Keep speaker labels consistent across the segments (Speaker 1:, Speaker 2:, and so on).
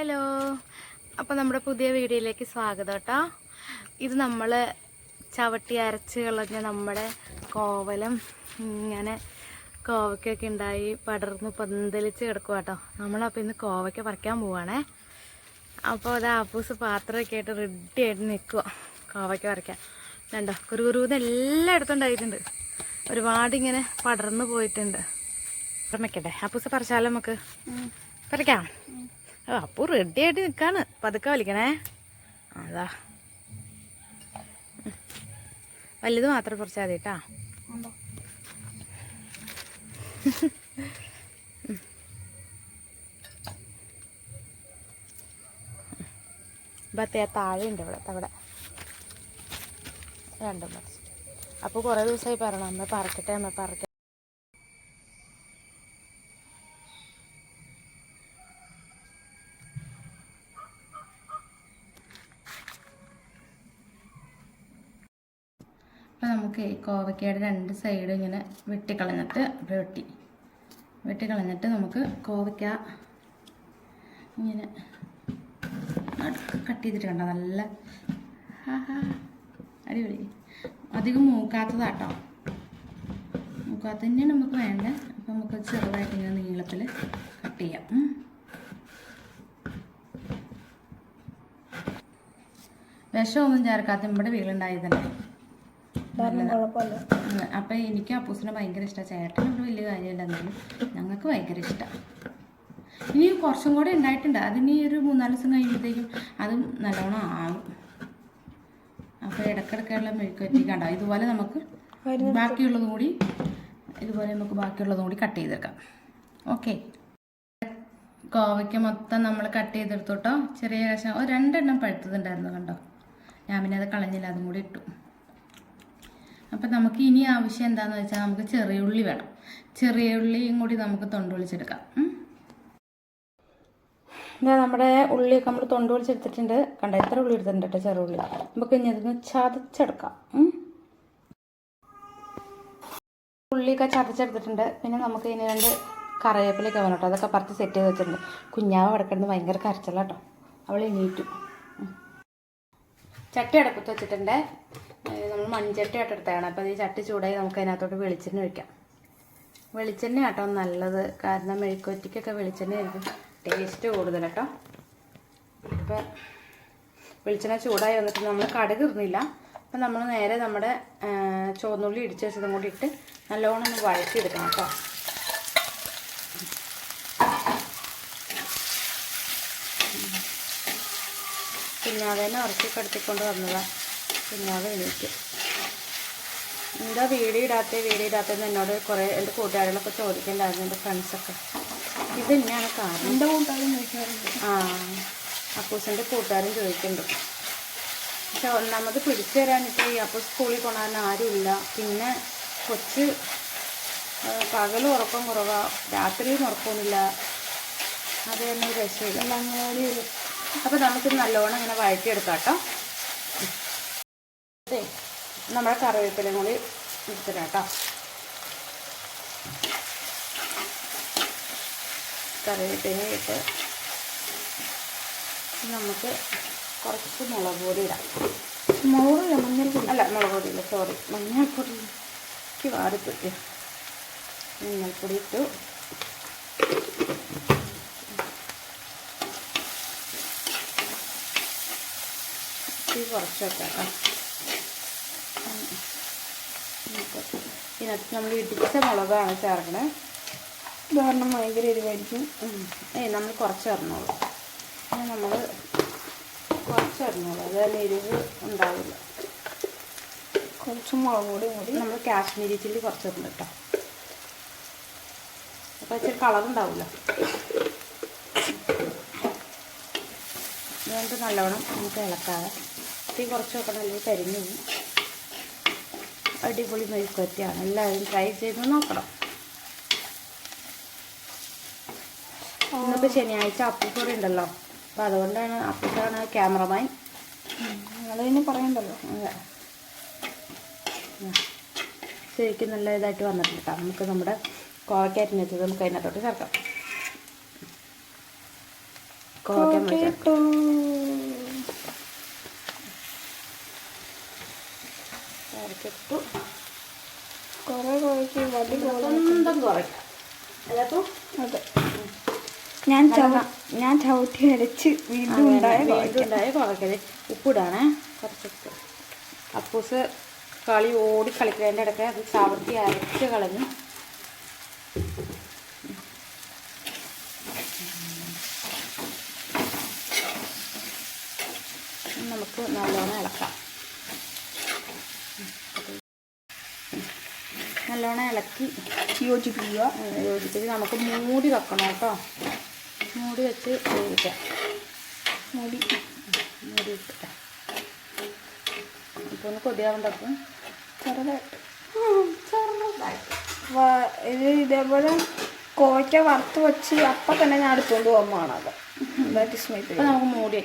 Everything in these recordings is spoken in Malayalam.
Speaker 1: ഹലോ. അപ്പോൾ നമ്മുടെ പുതിയ വീഡിയോയിലേക്ക് സ്വാഗതം കേട്ടോ ഇത് നമ്മൾ ചവിട്ടി അരച്ച് കളഞ്ഞ നമ്മുടെ കോവലം. ഇങ്ങനെ കോവയ്ക്കൊക്കെ ഉണ്ടായി പടർന്ന് പന്തലിച്ച് കിടക്കുക കേട്ടോ നമ്മളപ്പോൾ ഇന്ന് കോവയ്ക്ക പറിക്കാൻ പോവാണേ. അപ്പോൾ അത് ആപ്പൂസ് പാത്രമൊക്കെ ആയിട്ട് റെഡി ആയിട്ട് നിൽക്കുക കോവയ്ക്ക പറിക്കാൻ. കണ്ടോ? കുറുകുറുന്ന് എല്ലായിടത്തും ഉണ്ടായിട്ടുണ്ട്. ഒരുപാട് ഇങ്ങനെ പടർന്നു പോയിട്ടുണ്ട്. അപ്പം ആപ്പൂസ് പറിച്ചാലോ നമുക്ക്? പറിക്കാം. ഓ അപ്പൂ റെഡി ആയിട്ട് നിൽക്കാണ് പതുക്കെ വലിക്കണേ. അതാ. വലുത് മാത്രം കുറച്ച് മതി കേട്ടാ താഴെ ഉണ്ട് ഇവിടെ അവിടെ. രണ്ടും അപ്പോൾ കുറേ ദിവസമായി പറയണം അമ്മ പറക്കട്ടെ അമ്മ പറക്കട്ടെ. നമുക്ക് കോവയ്ക്കയുടെ രണ്ട് സൈഡ് ഇങ്ങനെ വെട്ടിക്കളഞ്ഞിട്ട് വെട്ടി. വെട്ടിക്കളഞ്ഞിട്ട് നമുക്ക് കോവയ്ക്ക ഇങ്ങനെ കട്ട് ചെയ്തിട്ട് കണ്ട? നല്ല അടിപൊളി. അധികം മൂക്കാത്തതാട്ടോ. മൂക്കാത്ത തന്നെയാണ് നമുക്ക് വേണ്ടത്. അപ്പം നമുക്ക് ചെറുതായിട്ട് ഇങ്ങനെ നീളത്തിൽ കട്ട് ചെയ്യാം. വിഷമൊന്നും ചേർക്കാത്ത നമ്മുടെ ഉം. അപ്പം എനിക്ക് അപ്പൂസിനെ ഭയങ്കര ഇഷ്ടമാണ് ചേട്ടനൊരു വലിയ കാര്യമല്ല എന്നാലും ഞങ്ങൾക്ക് ഭയങ്കര ഇഷ്ടമാണ് ഇനി കുറച്ചും കൂടെ ഉണ്ടായിട്ടുണ്ട്. അതിനി ഒരു മൂന്നാൽ ദിവസം കഴിയുമ്പോഴത്തേക്കും അതും നല്ലോണം ആവും. അപ്പോൾ ഇടക്കിടക്കുള്ള മെഴുക്കുവറ്റി കണ്ടോ ഇതുപോലെ നമുക്ക് ബാക്കിയുള്ളതും കൂടി ഇതുപോലെ നമുക്ക് ബാക്കിയുള്ളതും കൂടി കട്ട് ചെയ്തെടുക്കാം. ഓക്കെ കോവയ്ക്ക് മൊത്തം നമ്മൾ കട്ട് ചെയ്തെടുത്തോട്ടോ ചെറിയ കഷ്ണം. രണ്ടെണ്ണം പഴുത്തതുണ്ടായിരുന്നു കണ്ടോ? ഞാൻ പിന്നെ അത് കളഞ്ഞില്ല. അതും കൂടി ഇട്ടു. അപ്പം നമുക്ക് ഇനി ആവശ്യം എന്താണെന്ന് വെച്ചാൽ നമുക്ക് ചെറിയ ഉള്ളി വേണം. ചെറിയ ഉള്ളിയും കൂടി നമുക്ക് തൊണ്ടുപൊളിച്ചെടുക്കാം ഇതാ നമ്മുടെ ഉള്ളിയൊക്കെ നമ്മൾ തൊണ്ട് വിളിച്ചെടുത്തിട്ടുണ്ട്. കണ്ട എത്ര ഉള്ളി എടുത്തിട്ടുണ്ട് കേട്ടോ ചെറിയ ഉള്ളി. നമുക്ക് ഇനി അതൊന്ന് ചതച്ചെടുക്കാം. ഉള്ളിയൊക്കെ ചതച്ചെടുത്തിട്ടുണ്ട്. പിന്നെ നമുക്ക് ഇനി രണ്ട് കറിവേപ്പിലൊക്കെ വേണം കേട്ടോ. അതൊക്കെ പറിച്ച് സെറ്റ് ചെയ്ത് വെച്ചിട്ടുണ്ട്. കുഞ്ഞാവ് കിടക്കുന്നത് ഭയങ്കര ഭയങ്കര കേട്ടോ. അവൾ എണീറ്റു. ചട്ടി അടുപ്പത്ത് വെച്ചിട്ടുണ്ട്. നമ്മൾ മൺചട്ടി ആയിട്ട് അപ്പോൾ ഈ ചട്ടി ചൂടായി നമുക്ക് അതിനകത്തോട്ട് വെളിച്ചെണ്ണ ഒഴിക്കാം. വെളിച്ചെണ്ണ കേട്ടോ നല്ലത്. കാരണം മെഴുക്കുവറ്റിക്കൊക്കെ വെളിച്ചെണ്ണ ആയിരിക്കും ടേസ്റ്റ് കൂടുതൽ കേട്ടോ. അപ്പോൾ വെളിച്ചെണ്ണ ചൂടായി വന്നിട്ട് നമ്മൾ കടുക് ഇടുന്നില്ല. അപ്പം നമ്മൾ നേരെ നമ്മുടെ ചോന്നുള്ളി ഇടിച്ച് വെച്ചതും കൂടി ഇട്ട് നല്ലോണം ഒന്ന് വഴറ്റിയെടുക്കണം കേട്ടോ. പിന്നെ ഉറക്കി കടത്തിക്കൊണ്ട് വന്നതാ. കുഞ്ഞാവ് എണീറ്റ്. എന്താ വീഡിയോ ഇടാത്ത? വീഡിയോ ഇടാത്തെന്ന് എന്നോട് കുറേ എന്റെ കൂട്ടുകാരികളൊക്കെ ചോദിക്കണ്ടായിരുന്നു എന്റെ ഫ്രണ്ട്സൊക്കെ. ഇത് തന്നെയാണ് കാരണം.
Speaker 2: എന്റെ കൂട്ടുകാരും ചോദിക്കാറുണ്ട്
Speaker 1: ആ അപ്പൂസിന്റെ കൂട്ടുകാരും ചോദിക്കുന്നുണ്ട് പക്ഷെ ഒന്നാമത് പിടിച്ചു തരാനിട്ട് ഈ അപ്പോൾ സ്കൂളിൽ പോകാൻ ആരുമില്ല. പിന്നെ കൊച്ച് ആ, പകലും ഉറക്കം കുറവാ. രാത്രിയും ഉറക്കമൊന്നുമില്ല. അത് തന്നെ രക്ഷയില്ല. അപ്പോൾ നമുക്ക് നല്ലോണം ഇങ്ങനെ വഴറ്റിയെടുക്കാം കേട്ടോ. നമ്മുടെ കറിവേപ്പിലയും കൂടി എടുത്തിടാം കേട്ടോ. കറിവേപ്പില ഇട്ട് നമുക്ക് കുറച്ച് മുളക് പൊടി ഇടാം.
Speaker 2: മുളകില്ല മഞ്ഞൾപ്പൊടി?
Speaker 1: അല്ല മുളക് പൊടിയില്ല സോറി മഞ്ഞൾപ്പൊടി. എനിക്ക് വാടിപ്പൊട്ടി മഞ്ഞൾപ്പൊടി ഇട്ടു. കുറച്ച് വെക്കാം കേട്ടോ ഇതിനകത്ത് നമ്മൾ ഇടിച്ച മുളകാണ് ചേർക്കണേ.
Speaker 2: കാരണം ഭയങ്കര എരിവായിരിക്കും.
Speaker 1: ഏ നമ്മൾ കുറച്ച് ഇറങ്ങുള്ളൂ നമ്മൾ കുറച്ച് ഇറങ്ങുള്ളൂ അതായത് എരിവ് ഉണ്ടാവില്ല
Speaker 2: കുറച്ച് മുളക് പൊടി കൂടി.
Speaker 1: നമ്മൾ കാശ്മീരി ചില്ലി കുറച്ച് ഇടുന്നുണ്ട് കേട്ടോ. അപ്പോൾ ഇച്ചിരി കളർ ഉണ്ടാവില്ല അതുകൊണ്ട് നല്ലവണ്ണം നമുക്ക് ഇളക്കാതെ. തീ കുറച്ച് വെക്കണം അല്ലെങ്കിൽ കരിഞ്ഞു പോകും. അടിപൊളി മെഴുക്കുവറ്റിയാണ് എല്ലാവരും ട്രൈ ചെയ്ത് നോക്കണം. ഇന്നിപ്പോൾ ശനിയാഴ്ച അപ്പൂക്കൂടെ ഉണ്ടല്ലോ. അപ്പോൾ അതുകൊണ്ടാണ് അപ്പൂക്കാണ് ക്യാമറമാൻ
Speaker 2: പിന്നെ പറയണ്ടല്ലോ.
Speaker 1: ശരിക്കും നല്ല ഇതായിട്ട് വന്നിട്ടുണ്ട് കേട്ടോ. നമുക്ക് നമ്മുടെ കോവയ്ക്ക വെച്ചത് നമുക്ക് അതിനകത്തോട്ട് ചേർക്കാം. കോവയ്ക്കാൻ ഇട്ടു.
Speaker 2: കുറേ കോവയ്ക്ക് വടി പോലെ
Speaker 1: സ്വന്തം കുറയ്ക്കാം
Speaker 2: അതെ. ഞാൻ ഞാൻ ചവിട്ടി അരച്ച് വീണ്ടും ഉണ്ടായ
Speaker 1: വീണ്ടുണ്ടായ കുഴക്കൽ ഉപ്പിടാണേ. കുറച്ചൊക്കെ. അപ്പൂസ് കളി ഓടി കളിക്കുന്നതിന്റെ ഇടയ്ക്ക് അത് ചവിട്ടി അരച്ച് കളഞ്ഞു. നമുക്ക് നല്ലോണം ഇളക്കാം. നല്ലോണം ഇളക്കി
Speaker 2: യോജിപ്പിക്കുക.
Speaker 1: യോജിപ്പിച്ച് നമുക്ക് മൂടി വെക്കണം കേട്ടോ. മൂടി വെച്ച് വേവിക്കാം.
Speaker 2: മൂടി
Speaker 1: മൂടി വെച്ചിട്ട് ഇപ്പോൾ ഒന്ന് കൊതിയാവുണ്ടപ്പം
Speaker 2: ചെറുതായിട്ട്. ചെറുതായിട്ട്. ഇത് ഇതേപോലെ കോയ്ക്ക വറുത്ത് വെച്ച് അപ്പം തന്നെ ഞാൻ എടുത്തുകൊണ്ട് പോകുമ്പോഴാണ് അത്. ദാറ്റ്
Speaker 1: അപ്പോൾ നമുക്ക് മൂടി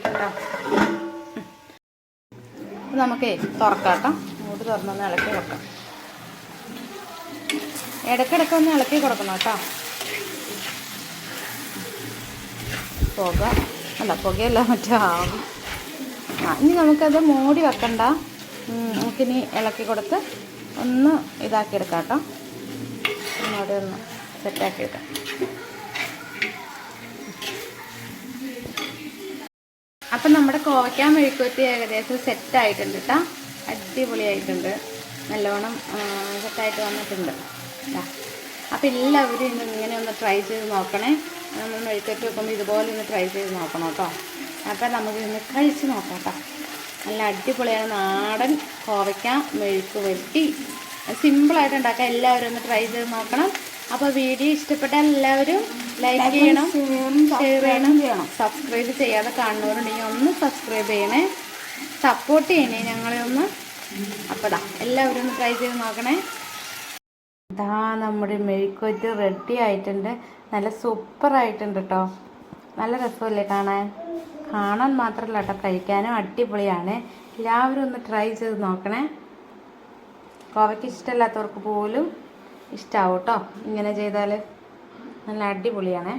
Speaker 1: അപ്പോൾ നമുക്കേ തുറക്കാം കേട്ടോ മൂടി തുറന്നൊന്ന് ഇളക്കി വെക്കാം. ഇടയ്ക്കിടയ്ക്ക് ഒന്ന് ഇളക്കി കൊടുക്കണം കേട്ടോ. പുക. അല്ല പുകയല്ല മറ്റേ ആവും. ആ ഇനി നമുക്കത് മൂടി വെക്കണ്ട. നമുക്കിനി ഇളക്കി കൊടുത്ത് ഒന്ന് ഇതാക്കി എടുക്കാം കേട്ടോ ഒന്നുകൂടെ ഒന്ന് സെറ്റാക്കി എടുക്കാം അപ്പം നമ്മുടെ കോവയ്ക്കാൻ മെഴുക്കുവത്തി ഏകദേശം സെറ്റായിട്ടുണ്ട് കേട്ടോ. അടിപൊളിയായിട്ടുണ്ട്. നല്ലോണം സെറ്റായിട്ട് വന്നിട്ടുണ്ട്. അപ്പോൾ അപ്പം എല്ലാവരും ഇന്ന് ഇങ്ങനെ ഒന്ന് ട്രൈ ചെയ്ത് നോക്കണേ. നമ്മൾ മെഴുക്കറ്റ് വെക്കുമ്പോൾ ഇതുപോലെ ഒന്ന് ട്രൈ ചെയ്ത് നോക്കണം കേട്ടോ. അപ്പോൾ നമുക്ക് ഇന്ന് കഴിച്ച് നോക്കാം കേട്ടോ. നല്ല അടിപൊളിയാണ് നാടൻ കോവയ്ക്ക മെഴുക്ക് വരട്ടി. സിമ്പിളായിട്ട് ഉണ്ടാക്കാം. എല്ലാവരും ഒന്ന് ട്രൈ ചെയ്ത് നോക്കണം. അപ്പോൾ വീഡിയോ ഇഷ്ടപ്പെട്ടാൽ എല്ലാവരും ലൈക്ക് ചെയ്യണം ഷെയർ ചെയ്യണം ചെയ്യണം സബ്സ്ക്രൈബ് ചെയ്യാതെ കാണുന്നവരുണ്ടെങ്കിൽ ഒന്ന് സബ്സ്ക്രൈബ് ചെയ്യണേ. സപ്പോർട്ട് ചെയ്യണേ ഞങ്ങളെ ഒന്ന്. അപ്പടാ എല്ലാവരും ഒന്ന് ട്രൈ ചെയ്ത് നോക്കണേ. ഇതാ നമ്മുടെ മെഴുക്കുവറ്റ് റെഡി ആയിട്ടുണ്ട്. നല്ല സൂപ്പർ ആയിട്ടുണ്ട് കേട്ടോ നല്ല രസമല്ലേ കാണാൻ? കാണാൻ മാത്രമല്ല കേട്ടോ കഴിക്കാനും അടിപൊളിയാണ്. എല്ലാവരും ഒന്ന് ട്രൈ ചെയ്ത് നോക്കണേ. കോവയ്ക്ക് ഇഷ്ടമല്ലാത്തവർക്ക് പോലും ഇഷ്ടമാവും കേട്ടോ ഇങ്ങനെ ചെയ്താൽ നല്ല അടിപൊളിയാണേ.